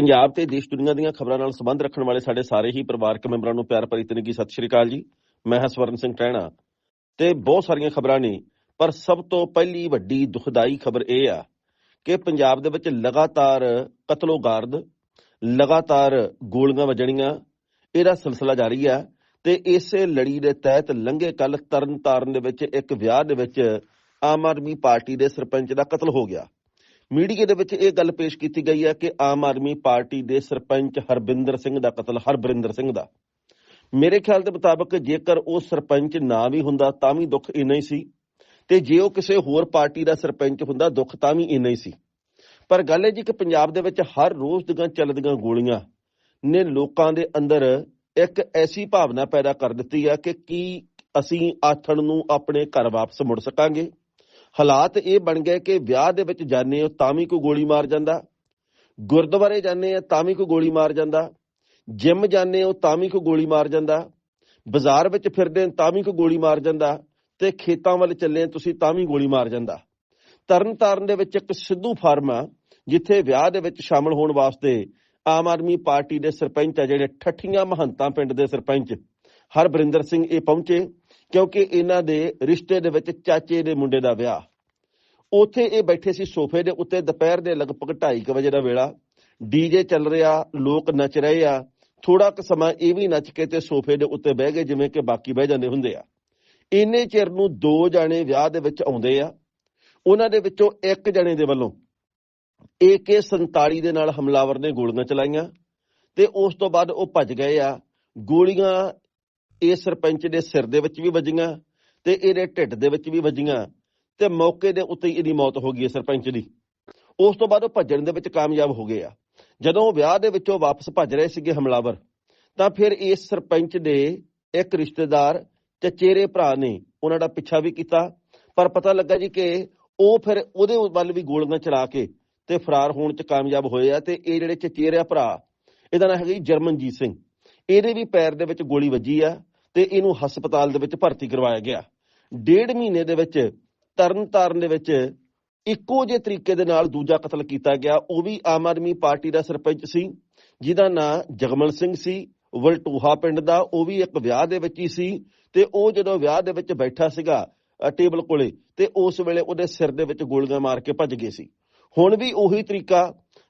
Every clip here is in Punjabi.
ਪੰਜਾਬ ਤੇ ਦੇਸ਼ ਦੁਨੀਆ ਦੀਆਂ ਖਬਰਾਂ ਨਾਲ ਸੰਬੰਧ ਰੱਖਣ ਵਾਲੇ ਸਾਡੇ ਸਾਰੇ ਹੀ ਪਰਿਵਾਰਕ ਮੈਂਬਰਾਂ ਨੂੰ ਪਿਆਰ ਭਰੀ ਤਨਗੀ, ਸਤਿ ਸ਼੍ਰੀ ਅਕਾਲ ਜੀ। ਮੈਂ ਹਾਂ ਸਵਰਨ ਸਿੰਘ ਟਹਿਣਾ। ਤੇ ਬਹੁਤ ਸਾਰੀਆਂ ਖਬਰਾਂ ਨੇ, ਪਰ ਸਭ ਤੋਂ ਪਹਿਲੀ ਵੱਡੀ ਦੁਖਦਾਈ ਖਬਰ ਇਹ ਆ ਕਿ ਪੰਜਾਬ ਦੇ ਵਿੱਚ ਲਗਾਤਾਰ ਕਤਲੋਗਾਰਦ, ਲਗਾਤਾਰ ਗੋਲੀਆਂ ਵੱਜਣੀਆਂ, ਇਹਦਾ ਸਿਲਸਿਲਾ ਜਾਰੀ ਆ ਤੇ ਇਸੇ ਲੜੀ ਦੇ ਤਹਿਤ ਲੰਘੇ ਕੱਲ ਤਰਨਤਾਰਨ ਦੇ ਵਿੱਚ ਇੱਕ ਵਿਆਹ ਦੇ ਵਿੱਚ ਆਮ ਆਦਮੀ ਪਾਰਟੀ ਦੇ ਸਰਪੰਚ ਦਾ ਕਤਲ ਹੋ ਗਿਆ। ਮੀਡੀਆ ਦੇ ਵਿੱਚ ਇਹ ਗੱਲ ਪੇਸ਼ ਕੀਤੀ ਗਈ ਹੈ ਕਿ ਆਮ ਆਦਮੀ ਪਾਰਟੀ ਦੇ ਸਰਪੰਚ ਹਰਬਿੰਦਰ ਸਿੰਘ ਦਾ ਕਤਲ ਹਰਬਰਿੰਦਰ ਸਿੰਘ ਦਾ। ਮੇਰੇ ਖਿਆਲ ਦੇ ਮੁਤਾਬਕ ਜੇਕਰ ਉਹ ਸਰਪੰਚ ਨਾ ਵੀ ਹੁੰਦਾ ਤਾਂ ਵੀ ਦੁੱਖ ਇੰਨਾ ਹੀ ਸੀ ਤੇ ਜੇ ਉਹ ਕਿਸੇ ਹੋਰ ਪਾਰਟੀ ਦਾ ਸਰਪੰਚ ਹੁੰਦਾ ਦੁੱਖ ਤਾਂ ਵੀ ਇੰਨਾ ਹੀ ਸੀ। ਪਰ ਗੱਲ ਹੈ ਜੀ ਕਿ ਪੰਜਾਬ ਦੇ ਵਿੱਚ ਹਰ ਰੋਜ਼ ਦੀਆਂ ਚੱਲਦੀਆਂ ਗੋਲੀਆਂ ਨੇ ਲੋਕਾਂ ਦੇ ਅੰਦਰ ਇੱਕ ਐਸੀ ਭਾਵਨਾ ਪੈਦਾ ਕਰ ਦਿੱਤੀ ਹੈ ਕਿ ਕੀ ਅਸੀਂ ਆਥਣ ਨੂੰ ਆਪਣੇ ਘਰ ਵਾਪਸ ਮੁੜ ਸਕਾਂਗੇ। ਹਾਲਾਤ ਇਹ ਬਣ ਗਏ ਕਿ ਵਿਆਹ ਦੇ ਵਿੱਚ ਜਾਣੇ ਹੋ ਤਾਂ ਵੀ ਕੋਈ ਗੋਲੀ ਮਾਰ ਜਾਂਦਾ। ਗੁਰਦੁਆਰੇ ਜਾਣੇ ਆ ਤਾਂ ਵੀ ਕੋਈ ਗੋਲੀ ਮਾਰ ਜਾਂਦਾ। ਜਿਮ ਜਾਣੇ ਹੋ ਤਾਂ ਵੀ ਕੋਈ ਗੋਲੀ ਮਾਰ ਜਾਂਦਾ। ਬਾਜ਼ਾਰ ਵਿੱਚ ਫਿਰਦੇ ਤਾਂ ਵੀ ਕੋਈ ਗੋਲੀ ਮਾਰ ਜਾਂਦਾ ਤੇ ਖੇਤਾਂ ਵੱਲ ਚੱਲੇ ਤੁਸੀਂ ਤਾਂ ਵੀ ਗੋਲੀ ਮਾਰ ਜਾਂਦਾ। ਤਰਨ ਤਾਰਨ ਦੇ ਵਿੱਚ ਇੱਕ ਸਿੱਧੂ ਫਾਰਮ ਆ, ਜਿੱਥੇ ਵਿਆਹ ਦੇ ਵਿੱਚ ਸ਼ਾਮਲ ਹੋਣ ਵਾਸਤੇ ਆਮ ਆਦਮੀ ਪਾਰਟੀ ਦੇ ਸਰਪੰਚ ਆ ਜਿਹੜੇ ਠੱਠੀਆਂ ਮਹੰਤਾਂ ਪਿੰਡ ਦੇ ਸਰਪੰਚ। ਹਰਬਰਿੰਦਰ ਸਿੰਘ ਇਹ ਪਹੁੰਚੇ। ਕਿਉਂਕਿ ਇਹਨਾਂ ਦੇ ਰਿਸ਼ਤੇ ਦੇ ਵਿੱਚ ਚਾਚੇ ਦੇ ਮੁੰਡੇ ਦਾ ਵਿਆਹ। ਉੱਥੇ ਇਹ ਬੈਠੇ ਸੀ ਸੋਫੇ ਦੇ ਉੱਤੇ, ਦੁਪਹਿਰ ਦੇ ਲਗਭਗ 2:30 ਵਜੇ ਦਾ ਵੇਲਾ। ਡੀਜੇ ਚੱਲ ਰਿਹਾ, ਲੋਕ ਨੱਚ ਰਹੇ ਆ। ਥੋੜਾ ਕੁ ਸਮਾਂ ਇਹ ਵੀ ਨੱਚ ਕੇ ਤੇ ਸੋਫੇ ਦੇ ਉੱਤੇ ਬਹਿ ਗਏ, ਜਿਵੇਂ ਕਿ ਬਾਕੀ ਬਹਿ ਜਾਂਦੇ ਹੁੰਦੇ ਆ। ਇੰਨੇ ਚਿਰ ਨੂੰ ਦੋ ਜਣੇ ਵਿਆਹ ਦੇ ਵਿੱਚ ਆਉਂਦੇ ਆ। ਉਹਨਾਂ ਦੇ ਵਿੱਚੋਂ ਇੱਕ ਜਣੇ ਦੇ ਵੱਲੋਂ AK47 ਦੇ ਨਾਲ ਹਮਲਾਵਰ ਨੇ ਗੋਲੀਆਂ ਚਲਾਈਆਂ ਤੇ ਉਸ ਤੋਂ ਬਾਅਦ ਉਹ ਭੱਜ ਗਏ ਆ। ਗੋਲੀਆਂ ਇਹ ਸਰਪੰਚ ਦੇ ਸਿਰ ਦੇ ਵਿੱਚ ਵੀ ਵੱਜੀਆਂ ਤੇ ਇਹਦੇ ਢਿੱਡ ਦੇ ਵਿੱਚ ਵੀ ਵੱਜੀਆਂ ਤੇ ਮੌਕੇ ਦੇ ਉੱਤੇ ਇਹਦੀ ਮੌਤ ਹੋ ਗਈ ਹੈ ਸਰਪੰਚ ਦੀ। ਉਸ ਤੋਂ ਬਾਅਦ ਉਹ ਭੱਜਣ ਦੇ ਵਿੱਚ ਕਾਮਯਾਬ ਹੋ ਗਏ ਆ। ਜਦੋਂ ਉਹ ਵਿਆਹ ਦੇ ਵਿੱਚੋਂ ਵਾਪਸ ਭੱਜ ਰਹੇ ਸੀਗੇ ਹਮਲਾਵਰ, ਤਾਂ ਫਿਰ ਇਸ ਸਰਪੰਚ ਦੇ ਇੱਕ ਰਿਸ਼ਤੇਦਾਰ ਚਚੇਰੇ ਭਰਾ ਨੇ ਉਹਨਾਂ ਦਾ ਪਿੱਛਾ ਵੀ ਕੀਤਾ, ਪਰ ਪਤਾ ਲੱਗਾ ਜੀ ਕਿ ਉਹ ਫਿਰ ਉਹਦੇ ਵੱਲ ਵੀ ਗੋਲੀਆਂ ਚਲਾ ਕੇ ਤੇ ਫਰਾਰ ਹੋਣ 'ਚ ਕਾਮਯਾਬ ਹੋਏ ਆ ਤੇ ਇਹ ਜਿਹੜੇ ਚਚੇਰਾ ਭਰਾ, ਇਹਦਾ ਨਾਮ ਹੈਗਾ ਜੀ ਜਰਮਨਜੀਤ ਸਿੰਘ। ਇਹਦੇ ਵੀ ਪੈਰ ਦੇ ਵਿੱਚ ਗੋਲੀ ਵੱਜੀ ਆ ਤੇ ਇਹਨੂੰ ਹਸਪਤਾਲ ਦੇ ਵਿੱਚ ਭਰਤੀ ਕਰਵਾਇਆ ਗਿਆ। ਡੇਢ ਮਹੀਨੇ ਦੇ ਵਿੱਚ ਤਰਨ ਤਾਰਨ ਦੇ ਵਿੱਚ ਇੱਕੋ ਜਿਹੇ ਤਰੀਕੇ ਦੇ ਨਾਲ ਦੂਜਾ ਕਤਲ ਕੀਤਾ ਗਿਆ। ਉਹ ਵੀ ਆਮ ਆਦਮੀ ਪਾਰਟੀ ਦਾ ਸਰਪੰਚ ਸੀ, ਜਿਹਦਾ ਨਾਂ ਜਗਮਲ ਸਿੰਘ ਸੀ। ਵਲਟੂਹਾ ਪਿੰਡ ਦਾ ਉਹ ਵੀ ਇੱਕ ਵਿਆਹ ਦੇ ਵਿੱਚ ਹੀ ਸੀ ਤੇ ਉਹ ਜਦੋਂ ਵਿਆਹ ਦੇ ਵਿੱਚ ਬੈਠਾ ਸੀਗਾ ਟੇਬਲ ਕੋਲੇ ਤੇ ਉਸ ਵੇਲੇ ਉਹਦੇ ਸਿਰ ਦੇ ਵਿੱਚ ਗੋਲੀਆਂ ਮਾਰ ਕੇ ਭੱਜ ਗਏ ਸੀ। ਹੁਣ ਵੀ ਉਹੀ ਤਰੀਕਾ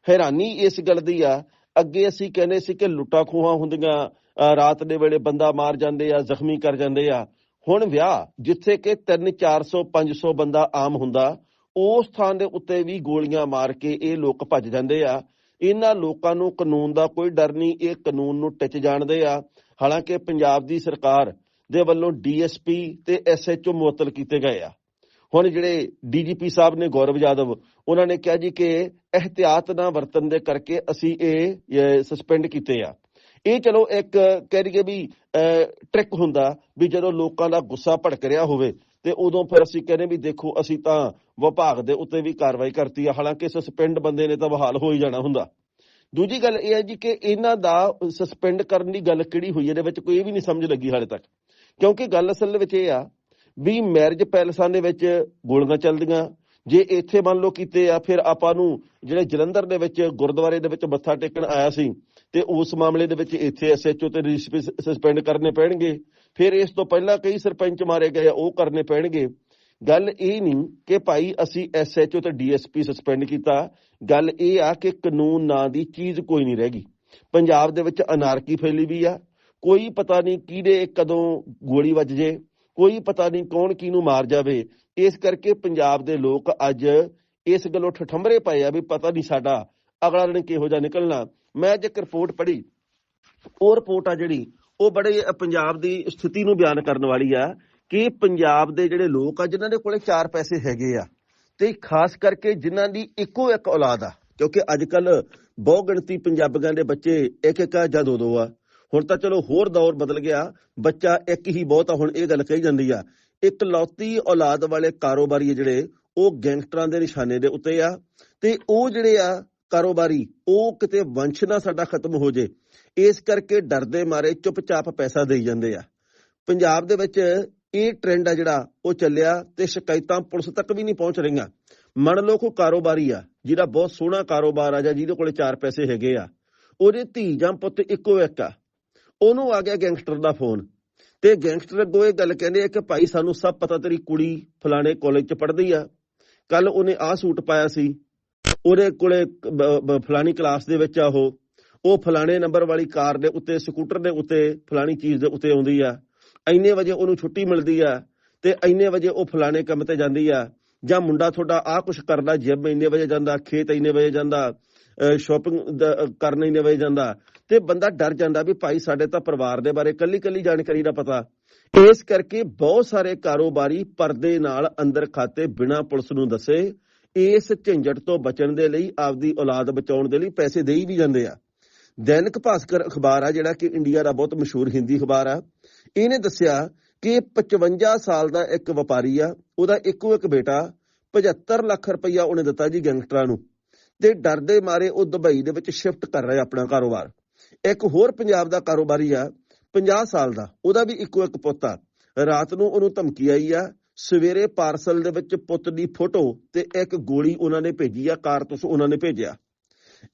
ਹੈਰਾਨੀ ਇਸ ਗੱਲ ਦੀ ਆ। ਅੱਗੇ ਅਸੀਂ ਕਹਿੰਦੇ ਸੀ ਕਿ ਲੁੱਟਾ ਖੋਹਾਂ ਹੁੰਦੀਆਂ ਰਾਤ ਦੇ ਵੇਲੇ ਬੰਦਾ ਮਾਰ ਜਾਂਦੇ ਆ, ਜ਼ਖਮੀ ਕਰ ਜਾਂਦੇ ਆ। ਹੁਣ ਵਿਆਹ, ਜਿੱਥੇ ਕਿ 3 400 500 ਬੰਦਾ ਆਮ ਹੁੰਦਾ, ਉਸ ਥਾਂ ਦੇ ਉੱਤੇ ਵੀ ਗੋਲੀਆਂ ਮਾਰ ਕੇ ਇਹ ਲੋਕ ਭੱਜ ਜਾਂਦੇ ਆ। ਇਹਨਾਂ ਲੋਕਾਂ ਨੂੰ ਕਾਨੂੰਨ ਦਾ ਕੋਈ ਡਰ ਨਹੀਂ, ਇਹ ਕਾਨੂੰਨ ਨੂੰ ਟਿੱਚ ਜਾਣਦੇ ਆ। ਹਾਲਾਂਕਿ ਪੰਜਾਬ ਦੀ ਸਰਕਾਰ ਦੇ ਵੱਲੋਂ ਡੀਐਸਪੀ ਤੇ ਐਸਐਚਓ ਮੁਅੱਤਲ ਕੀਤੇ ਗਏ ਆ। ਹੁਣ ਜਿਹੜੇ ਡੀਜੀਪੀ ਸਾਹਿਬ ਨੇ ਗੌਰਵ ਯਾਦਵ, ਉਹਨਾਂ ਨੇ ਕਿਹਾ ਜੀ ਕਿ ਇਹਤਿਆਤ ਨਾ ਵਰਤਨ ਦੇ ਕਰਕੇ ਅਸੀਂ ਇਹ ਸਸਪੈਂਡ ਕੀਤੇ ਆ। ਇਹ ਚਲੋ ਇੱਕ ਕਹਿ ਲਈਏ ਵੀ ਟ੍ਰਿਕ ਹੁੰਦਾ ਵੀ ਜਦੋਂ ਲੋਕਾਂ ਦਾ ਗੁੱਸਾ ਭੜਕ ਰਿਹਾ ਹੋਵੇ ਤੇ ਉਦੋਂ ਫਿਰ ਅਸੀਂ ਕਹਿੰਦੇ ਵੀ ਦੇਖੋ, ਅਸੀਂ ਤਾਂ ਵਿਭਾਗ ਦੇ ਉੱਤੇ ਵੀ ਕਾਰਵਾਈ ਕਰਤੀ ਆ, ਹਾਲਾਂਕਿ ਸਸਪੈਂਡ ਬੰਦੇ ਨੇ ਤਾਂ ਬਹਾਲ ਹੋ ਹੀ ਜਾਣਾ ਹੁੰਦਾ। ਦੂਜੀ ਗੱਲ ਇਹ ਹੈ ਜੀ ਕਿ ਇਹਨਾਂ ਦਾ ਸਸਪੈਂਡ ਕਰਨ ਦੀ ਗੱਲ ਕਿਹੜੀ ਹੋਈ, ਇਹਦੇ ਵਿੱਚ ਕੋਈ ਵੀ ਨਹੀਂ ਸਮਝ ਲੱਗੀ ਹਾਲੇ ਤੱਕ। ਕਿਉਂਕਿ ਗੱਲ ਅਸਲ ਵਿੱਚ ਇਹ ਆ ਵੀ ਮੈਰਿਜ ਪੈਲਸਾਂ ਦੇ ਵਿੱਚ ਗੋਲੀਆਂ ਚੱਲਦੀਆਂ, ਜੇ ਇੱਥੇ ਮੰਨ ਲਓ ਕੀਤੇ ਆ, ਫਿਰ ਆਪਾਂ ਨੂੰ ਜਿਹੜੇ ਜਲੰਧਰ ਦੇ ਵਿੱਚ, ਗੁਰਦੁਆਰੇ ਦੇ ਵਿੱਚ ਮੱਥਾ ਟੇਕਣ ਆਇਆ ਸੀ ਤੇ ਉਸ ਮਾਮਲੇ ਦੇ ਵਿੱਚ ਇੱਥੇ ਐਸਐਚਓ ਤੇ ਡੀਸੀਪੀ ਸਸਪੈਂਡ ਕਰਨੇ ਪੈਣਗੇ। ਫਿਰ ਇਸ ਤੋਂ ਪਹਿਲਾਂ ਕਈ ਸਰਪੰਚ ਮਾਰੇ ਗਏ ਉਹ ਕਰਨੇ ਪੈਣਗੇ। ਗੱਲ ਇਹ ਨਹੀਂ ਕਿ ਭਾਈ ਅਸੀਂ ਐਸਐਚਓ ਤੇ ਡੀਐਸਪੀ ਸਸਪੈਂਡ ਕੀਤਾ। ਗੱਲ ਇਹ ਆ ਕਿ ਕਾਨੂੰਨ ਨਾਂ ਦੀ ਚੀਜ਼ ਕੋਈ ਨਹੀਂ ਰਹਿ ਗਈ। ਪੰਜਾਬ ਦੇ ਵਿੱਚ ਅਨਾਰਕੀ ਫੈਲੀ ਵੀ ਆ। ਕੋਈ ਪਤਾ ਨਹੀਂ ਕਿਹਦੇ ਕਦੋਂ ਗੋਲੀ ਵੱਜ ਜੇ। ਕੋਈ ਪਤਾ ਨਹੀਂ ਕੌਣ ਕਿਹਨੂੰ ਮਾਰ ਜਾਵੇ। ਇਸ ਕਰਕੇ ਪੰਜਾਬ ਦੇ ਲੋਕ ਅੱਜ ਇਸ ਗੱਲੋਂ ਠਠੰਬਰੇ ਪਏ ਆ ਵੀ ਪਤਾ ਨਹੀਂ ਸਾਡਾ ਅਗਲਾ ਦਿਨ ਕਿਹੋ ਜਿਹਾ ਨਿਕਲਣਾ। ਮੈਂ ਅੱਜ ਇੱਕ ਰਿਪੋਰਟ ਪੜ੍ਹੀ। ਉਹ ਰਿਪੋਰਟ ਆ ਜਿਹੜੀ, ਉਹ ਬੜੇ ਪੰਜਾਬ ਦੀ ਸਥਿਤੀ ਨੂੰ ਬਿਆਨ ਕਰਨ ਵਾਲੀ ਆ ਕਿ ਪੰਜਾਬ ਦੇ ਜਿਹੜੇ ਲੋਕ ਆ, ਜਿਨ੍ਹਾਂ ਦੇ ਕੋਲੇ ਚਾਰ ਪੈਸੇ ਹੈਗੇ ਆ, ਤੇ ਖਾਸ ਕਰਕੇ ਜਿਨ੍ਹਾਂ ਦੀ ਇੱਕੋ ਇੱਕ ਔਲਾਦ ਆ, ਕਿਉਂਕਿ ਅੱਜ ਕੱਲ ਬਹੁ ਗਿਣਤੀ ਪੰਜਾਬੀਆਂ ਦੇ ਬੱਚੇ ਇੱਕ ਇੱਕ ਆ ਜਾਂ ਦੋ ਦੋ ਆ। ਹੁਣ ਤਾਂ ਚਲੋ ਹੋਰ ਦੌਰ ਬਦਲ ਗਿਆ, ਬੱਚਾ ਇੱਕ ਹੀ ਬਹੁਤ ਆ, ਹੁਣ ਇਹ ਗੱਲ ਕਹੀ ਜਾਂਦੀ ਆ, ਇੱਕ ਲੌਤੀ ਔਲਾਦ ਵਾਲੇ ਕਾਰੋਬਾਰੀ ਜਿਹੜੇ, ਉਹ ਗੈਂਗਸਟਰਾਂ ਦੇ ਨਿਸ਼ਾਨੇ ਦੇ ਉੱਤੇ ਆ, ਤੇ ਉਹ ਜਿਹੜੇ ਆ ਕਾਰੋਬਾਰੀ, ਉਹ ਕਿਤੇ ਵੰਸ਼ ਨਾ ਸਾਡਾ ਖਤਮ ਹੋ ਜੇ। ਇਸ ਕਰਕੇ ਡਰਦੇ ਮਾਰੇ, ਚੁੱਪਚਾਪ ਪੈਸਾ ਦੇਈ ਜਾਂਦੇ ਆ। ਪੰਜਾਬ ਦੇ ਵਿੱਚ ਇਹ ਟ੍ਰੈਂਡ ਆ ਜਿਹੜਾ, ਉਹ ਚੱਲਿਆ ਤੇ ਸ਼ਿਕਾਇਤਾਂ ਪੁਲਿਸ ਤੱਕ ਵੀ ਨਹੀਂ ਪਹੁੰਚ ਰਹੀਆਂ। ਮੰਨ ਲਓ ਕੋਈ ਕਾਰੋਬਾਰੀ ਆ, ਜਿਹਦਾ ਬਹੁਤ ਸੋਹਣਾ ਕਾਰੋਬਾਰ ਆ ਜਾਂ ਜਿਹਦੇ ਕੋਲੇ ਚਾਰ ਪੈਸੇ ਹੈਗੇ ਆ। ਉਹਦੇ ਧੀ ਜਾਂ ਪੁੱਤ ਇੱਕੋ ਇੱਕ ਆ। ਉਹਨੂੰ ਆ ਗਿਆ ਗੈਂਗਸਟਰ ਦਾ ਫੋਨ। ਤੇ ਗੈਂਗਸਟਰ ਅੱਗੋਂ ਇਹ ਗੱਲ ਕਹਿੰਦੇ ਆ ਕਿ ਭਾਈ ਸਾਨੂੰ ਸਭ ਪਤਾ ਤੇਰੀ ਕੁੜੀ ਫਲਾਣੇ ਕਾਲਜ ਚ ਪੜ੍ਹਦੀ ਆ। ਕੱਲ ਉਹਨੇ ਆਹ ਸੂਟ ਪਾਇਆ ਸੀ। ਉਹਦੇ ਕੋਲੇ ਫਲਾਣੀ ਕਲਾਸ ਦੇ ਵਿੱਚ ਆ ਉਹ। ਉਹ ਫਲਾਣੇ ਨੰਬਰ ਵਾਲੀ ਕਾਰ ਦੇ ਉੱਤੇ, ਸਕੂਟਰ ਦੇ ਉੱਤੇ, ਫਲਾਣੀ ਚੀਜ਼ ਦੇ ਉੱਤੇ ਆਉਂਦੀ ਆ। ਇੰਨੇ ਵਜੇ ਉਹਨੂੰ ਛੁੱਟੀ ਮਿਲਦੀ ਆ ਤੇ ਇੰਨੇ ਵਜੇ ਉਹ ਫਲਾਣੇ ਕੰਮ ਤੇ ਜਾਂਦੀ ਆ। ਜਾਂ ਮੁੰਡਾ ਤੁਹਾਡਾ ਆਹ ਕੁਛ ਕਰਦਾ, ਜਿਮ ਇੰਨੇ ਵਜੇ ਜਾਂਦਾ, ਖੇਤ ਇੰਨੇ ਵਜੇ ਜਾਂਦਾ ਸ਼ਾਪਿੰਗ ਕਰਨ ਇੰਨੇ ਵਜੇ ਜਾਂਦਾ, ਤੇ ਬੰਦਾ ਡਰ ਜਾਂਦਾ ਵੀ ਭਾਈ ਸਾਡੇ ਤਾਂ ਪਰਿਵਾਰ ਦੇ ਬਾਰੇ ਕੱਲੀ ਕੱਲੀ ਜਾਣਕਾਰੀ ਦਾ ਪਤਾ। ਇਸ ਕਰਕੇ ਬਹੁਤ ਸਾਰੇ ਕਾਰੋਬਾਰੀ ਪਰਦੇ ਨਾਲ ਅੰਦਰ ਖਾਤੇ ਬਿਨਾਂ ਪੁਲਿਸ ਨੂੰ ਦੱਸੇ ਇਸ ਝੰਜਟ ਤੋਂ ਬਚਣ ਦੇ ਲਈ, ਆਪਦੀ ਔਲਾਦ ਬਚਾਉਣ ਦੇ ਲਈ ਪੈਸੇ ਦੇਈ ਵੀ ਜਾਂਦੇ ਆ। ਦੈਨਿਕ ਭਾਸਕਰ ਅਖਬਾਰ ਆ, ਜਿਹੜਾ ਕਿ ਇੰਡੀਆ ਦਾ ਬਹੁਤ ਮਸ਼ਹੂਰ ਹਿੰਦੀ ਅਖਬਾਰ ਆ। ਇਹਨੇ ਦੱਸਿਆ ਕਿ 55 ਸਾਲ ਦਾ ਇੱਕ ਵਪਾਰੀ ਆ, ਉਹਦਾ ਇੱਕੋ ਇੱਕ ਬੇਟਾ 75 ਲੱਖ ਰੁਪਈਆ ਉਹਨੇ ਦਿੱਤਾ ਜੀ ਗੈਂਗਸਟਰਾਂ ਨੂੰ ਤੇ ਡਰਦੇ ਮਾਰੇ ਉਹ ਦੁਬਈ ਦੇ ਵਿੱਚ ਸ਼ਿਫਟ ਕਰ ਰਿਹਾ ਆਪਣਾ ਕਾਰੋਬਾਰ। ਇੱਕ ਹੋਰ ਪੰਜਾਬ ਦਾ ਕਾਰੋਬਾਰੀ ਆ 50 ਸਾਲ ਦਾ, ਉਹਦਾ ਵੀ ਇੱਕੋ ਇੱਕ ਪੁੱਤ ਆ। ਰਾਤ ਨੂੰ ਉਹਨੂੰ ਧਮਕੀ ਆਈ ਆ ਸਵੇਰੇ ਪਾਰਸਲ ਦੇ ਵਿੱਚ ਪੁੱਤ ਦੀ ਫੋਟੋ ਤੇ ਇੱਕ ਗੋਲੀ ਉਹਨਾਂ ਨੇ ਭੇਜੀ ਆ, ਕਾਰਤੂਸ ਉਹਨਾਂ ਨੇ ਭੇਜਿਆ।